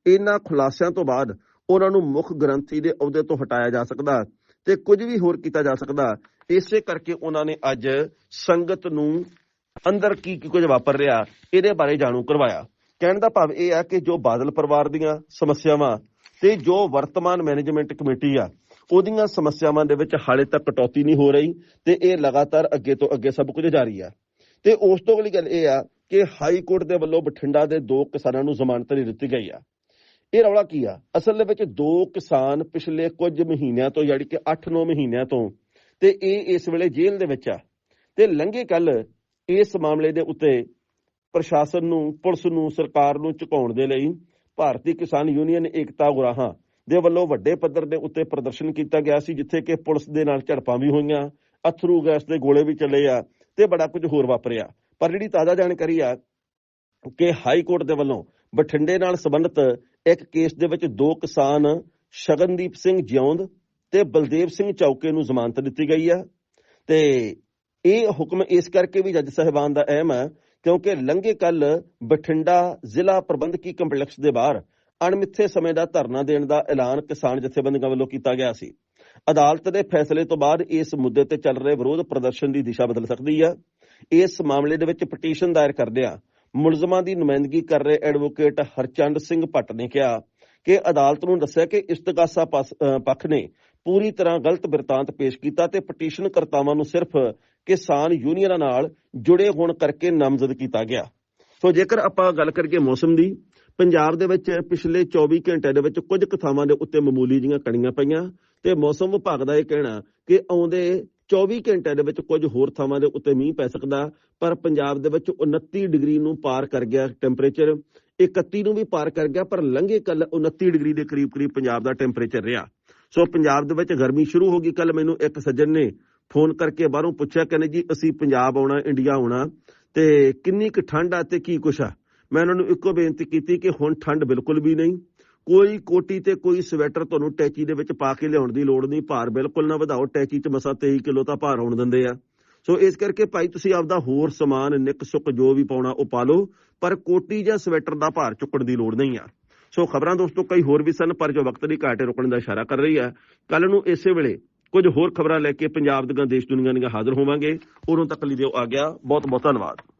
ਇਹਨਾਂ ਖੁਲਾਸਿਆਂ ਤੋਂ ਬਾਅਦ ਉਹਨਾਂ ਨੂੰ ਮੁੱਖ ਗ੍ਰੰਥੀ ਦੇ ਅਹੁਦੇ ਤੋਂ ਹਟਾਇਆ ਜਾ ਸਕਦਾ ਤੇ ਕੁਝ ਵੀ ਹੋਰ ਕੀਤਾ ਜਾ ਸਕਦਾ। ਇਸੇ ਕਰਕੇ ਉਹਨਾਂ ਨੇ ਅੱਜ ਸੰਗਤ ਨੂੰ ਅੰਦਰ ਕੀ ਕੀ ਕੁਝ ਵਾਪਰ ਰਿਹਾ, ਇਹਦੇ ਬਾਰੇ ਜਾਣੂ ਕਰਵਾਇਆ। ਕਹਿਣ ਦਾ ਭਾਵ ਇਹ ਹੈ ਕਿ ਜੋ ਬਾਦਲ ਪਰਿਵਾਰ ਦੀਆਂ ਸਮੱਸਿਆਵਾਂ ਤੇ ਜੋ ਵਰਤਮਾਨ ਮੈਨੇਜਮੈਂਟ ਕਮੇਟੀ ਆ, ਉਹਦੀਆਂ ਸਮੱਸਿਆਵਾਂ ਦੇ ਵਿੱਚ ਹਾਲੇ ਤੱਕ ਕਟੌਤੀ ਨਹੀਂ ਹੋ ਰਹੀ ਤੇ ਇਹ ਲਗਾਤਾਰ ਅੱਗੇ ਤੋਂ ਅੱਗੇ ਸਭ ਕੁਝ ਜਾਰੀ ਆ। ਤੇ ਉਸ ਤੋਂ ਅਗਲੀ ਗੱਲ ਇਹ ਆ ਕਿ ਹਾਈ ਕੋਰਟ ਦੇ ਵੱਲੋਂ ਬਠਿੰਡਾ ਦੇ ਦੋ ਕਿਸਾਨਾਂ ਨੂੰ ਜ਼ਮਾਨਤ ਨਹੀਂ ਦਿੱਤੀ ਗਈ ਆ। ਇਹ ਰੌਲਾ ਕੀ ਆ? ਅਸਲ ਦੇ ਵਿੱਚ ਦੋ ਕਿਸਾਨ ਪਿਛਲੇ ਕੁਝ ਮਹੀਨਿਆਂ ਤੋਂ ਯਾਨੀ ਕਿ 8-9 ਮਹੀਨਿਆਂ ਤੋਂ ਤੇ ਇਹ ਇਸ ਵੇਲੇ ਜੇਲ੍ਹ ਦੇ ਵਿੱਚ ਆ। ਤੇ ਲੰਘੇ ਕੱਲ ਇਸ ਮਾਮਲੇ ਦੇ ਉੱਤੇ ਪ੍ਰਸ਼ਾਸਨ ਨੂੰ, ਪੁਲਿਸ ਨੂੰ, ਸਰਕਾਰ ਨੂੰ ਝੁਕਾਉਣ ਦੇ ਲਈ ਭਾਰਤੀ ਕਿਸਾਨ ਯੂਨੀਅਨ ਏਕਤਾ ਗੁਰਾਹਾਂ ਦੇ ਵੱਲੋਂ ਵੱਡੇ ਪੱਧਰ ਦੇ ਉੱਤੇ ਪ੍ਰਦਰਸ਼ਨ ਕੀਤਾ ਗਿਆ ਸੀ, ਜਿੱਥੇ ਕਿ ਪੁਲਿਸ ਦੇ ਨਾਲ ਝੜਪਾਂ ਵੀ ਹੋਈਆਂ, ਅਥਰੂ ਗੈਸ ਦੇ ਗੋਲੇ ਵੀ ਚੱਲੇ ਆ ਤੇ ਬੜਾ ਕੁਝ ਹੋਰ ਵਾਪਰਿਆ। ਪਰ ਜਿਹੜੀ ਤਾਜ਼ਾ ਜਾਣਕਾਰੀ ਆ ਕਿ ਹਾਈ ਕੋਰਟ ਦੇ ਵੱਲੋਂ ਬਠਿੰਡੇ ਨਾਲ ਸੰਬੰਧਿਤ ਇੱਕ ਕੇਸ ਦੇ ਵਿੱਚ ਦੋ ਕਿਸਾਨ ਸ਼ਗਨਦੀਪ ਸਿੰਘ ਜਿਉਂਦ ਤੇ ਬਲਦੇਵ ਸਿੰਘ ਚੌਕੇ ਨੂੰ ਜ਼ਮਾਨਤ ਦਿੱਤੀ ਗਈ ਹੈ। ਤੇ ਇਹ ਹੁਕਮ ਇਸ ਕਰਕੇ ਵੀ ਜੱਜ ਸਾਹਿਬਾਨ ਦਾ ਅਹਿਮ ਹੈ ਕਿਉਂਕਿ ਲੰਘੇ ਕੱਲ ਬਠਿੰਡਾ ਜ਼ਿਲ੍ਹਾ ਪ੍ਰਬੰਧਕੀ ਕੰਪਲੈਕਸ ਦੇ ਬਾਹਰ ਅਣਮਿੱਥੇ ਸਮੇਂ ਦਾ ਧਰਨਾ ਦੇਣ ਦਾ ਐਲਾਨ ਕਿਸਾਨ ਜਥੇਬੰਦੀਆਂ ਵੱਲੋਂ ਕੀਤਾ ਗਿਆ ਸੀ। ਅਦਾਲਤ ਦੇ ਫੈਸਲੇ ਤੋਂ ਬਾਅਦ ਇਸ ਮੁੱਦੇ ਤੇ ਚੱਲ ਰਹੇ ਵਿਰੋਧ ਪ੍ਰਦਰਸ਼ਨ ਦੀ ਦਿਸ਼ਾ ਬਦਲ ਸਕਦੀ ਹੈ। ਇਸ ਮਾਮਲੇ ਦੇ ਵਿੱਚ ਪਟੀਸ਼ਨ ਦਾਇਰ ਕਰਦਿਆਂ ਮੁਲਜ਼ਮਾਂ ਦੀ ਨੁਮਾਇੰਦਗੀ ਕਰ ਰਹੇ ਐਡਵੋਕੇਟ ਹਰਚੰਦ ਸਿੰਘ ਭੱਟ ਨੇ ਕਿਹਾ ਕਿ ਅਦਾਲਤ ਨੂੰ ਦੱਸਿਆ ਕਿ ਇਸਤਗਾਸਾ ਪੱਖ ਨੇ ਪੂਰੀ ਤਰ੍ਹਾਂ ਗਲਤ ਬਿਰਤਾਂਤ ਪੇਸ਼ ਕੀਤਾ ਤੇ ਪਟੀਸ਼ਨ ਕਰਤਾਵਾਂ ਨੂੰ ਸਿਰਫ ਕਿਸਾਨ ਯੂਨੀਅਨਾਂ ਨਾਲ ਜੁੜੇ ਹੋਣ ਕਰਕੇ ਨਾਮਜ਼ਦ ਕੀਤਾ ਗਿਆ। ਸੋ ਜੇਕਰ ਆਪਾਂ ਗੱਲ ਕਰੀਏ ਮੌਸਮ ਦੀ, ਪੰਜਾਬ ਦੇ ਵਿੱਚ ਪਿਛਲੇ 24 ਘੰਟਿਆਂ ਦੇ ਵਿੱਚ ਕੁਝ ਕਥਾਵਾਂ ਦੇ ਉੱਤੇ ਮਾਮੂਲੀ ਜਿਹੀਆਂ ਕਣੀਆਂ ਪਈਆਂ ਤੇ ਮੌਸਮ ਵਿਭਾਗ ਦਾ ਇਹ ਕਹਿਣਾ ਕਿ ਆਉਂਦੇ 24 ਘੰਟਿਆਂ ਦੇ ਵਿੱਚ ਕੁਝ ਹੋਰ ਥਾਵਾਂ ਦੇ ਉੱਤੇ ਮੀਂਹ ਪੈ ਸਕਦਾ, ਪਰ ਪੰਜਾਬ ਦੇ ਵਿੱਚ 29 ਡਿਗਰੀ ਨੂੰ ਪਾਰ ਕਰ ਗਿਆ ਟੈਂਪਰੇਚਰ। 31 ਨੂੰ ਵੀ ਪਾਰ ਕਰ ਗਿਆ, ਪਰ ਲੰਘੇ ਕੱਲ 29 ਡਿਗਰੀ ਦੇ ਕਰੀਬ ਕਰੀਬ ਪੰਜਾਬ ਦਾ ਟੈਂਪਰੇਚਰ ਰਿਹਾ। ਸੋ ਪੰਜਾਬ ਦੇ ਵਿੱਚ ਗਰਮੀ ਸ਼ੁਰੂ ਹੋ ਗਈ। ਕੱਲ ਮੈਨੂੰ ਇੱਕ ਸੱਜਣ ਨੇ ਫੋਨ ਕਰਕੇ ਬਾਹਰੋਂ ਪੁੱਛਿਆ, ਕਹਿੰਦੇ ਜੀ, ਅਸੀਂ ਪੰਜਾਬ ਆਉਣਾ, ਇੰਡੀਆ ਆਉਣਾ, ਤੇ ਕਿੰਨੀ ਕੁ ਠੰਡ ਆ ਤੇ ਕੀ ਕੁਛ ਆ? ਮੈਂ ਉਹਨਾਂ ਨੂੰ ਇੱਕੋ ਬੇਨਤੀ ਕੀਤੀ ਕਿ ਹੁਣ ਠੰਡ ਬਿਲਕੁਲ ਵੀ ਨਹੀਂ ਕੋਈ ਕੋਟੀ ਤੇ ਕੋਈ ਸਵੈਟਰ ਤੁਹਾਨੂੰ ਟੈਚੀ ਦੇ ਵਿੱਚ ਪਾ ਕੇ ਲਿਆਉਣ ਦੀ ਲੋੜ ਨਹੀਂ। ਭਾਰ ਬਿਲਕੁਲ ਨਾ ਵਧਾਓ। ਟੈਚੀ 'ਚ ਮਸਾ 23 ਕਿਲੋ ਤਾਂ ਭਾਰ ਆਉਣ ਦਿੰਦੇ ਆ। ਸੋ ਇਸ ਕਰਕੇ ਭਾਈ ਤੁਸੀਂ ਆਪਦਾ ਹੋਰ ਸਮਾਨ, ਨਿੱਕ ਸੁੱਕ ਜੋ ਵੀ ਪਾਉਣਾ ਉਹ ਪਾ ਲਓ। ਪਰ ਕੋਟੀ ਜਾਂ ਸਵੈਟਰ ਦਾ ਭਾਰ ਚੁੱਕਣ ਦੀ ਲੋੜ ਨਹੀਂ ਆ। ਸੋ ਖਬਰਾਂ ਦੋਸਤੋ, ਕਈ ਹੋਰ ਵੀ ਸਨ, ਪਰ ਜੋ ਵਕਤ ਦੀ ਘਾਟੇ ਰੁਕਣ ਦਾ ਇਸ਼ਾਰਾ ਕਰ ਰਹੀ ਹੈ ਕੱਲ ਨੂੰ ਇਸੇ ਵੇਲੇ ਕੁਝ ਹੋਰ ਖਬਰਾਂ ਲੈ ਕੇ ਪੰਜਾਬ ਦੀਆਂ ਦੇਸ਼ ਦੁਨੀਆ ਦੀਆਂ ਹਾਜ਼ਰ ਹੋਵਾਂਗੇ। ਉਦੋਂ ਤੱਕ ਲਈ ਦਿਓ ਆ ਗਿਆ ਬਹੁਤ ਬਹੁਤ ਧੰਨਵਾਦ।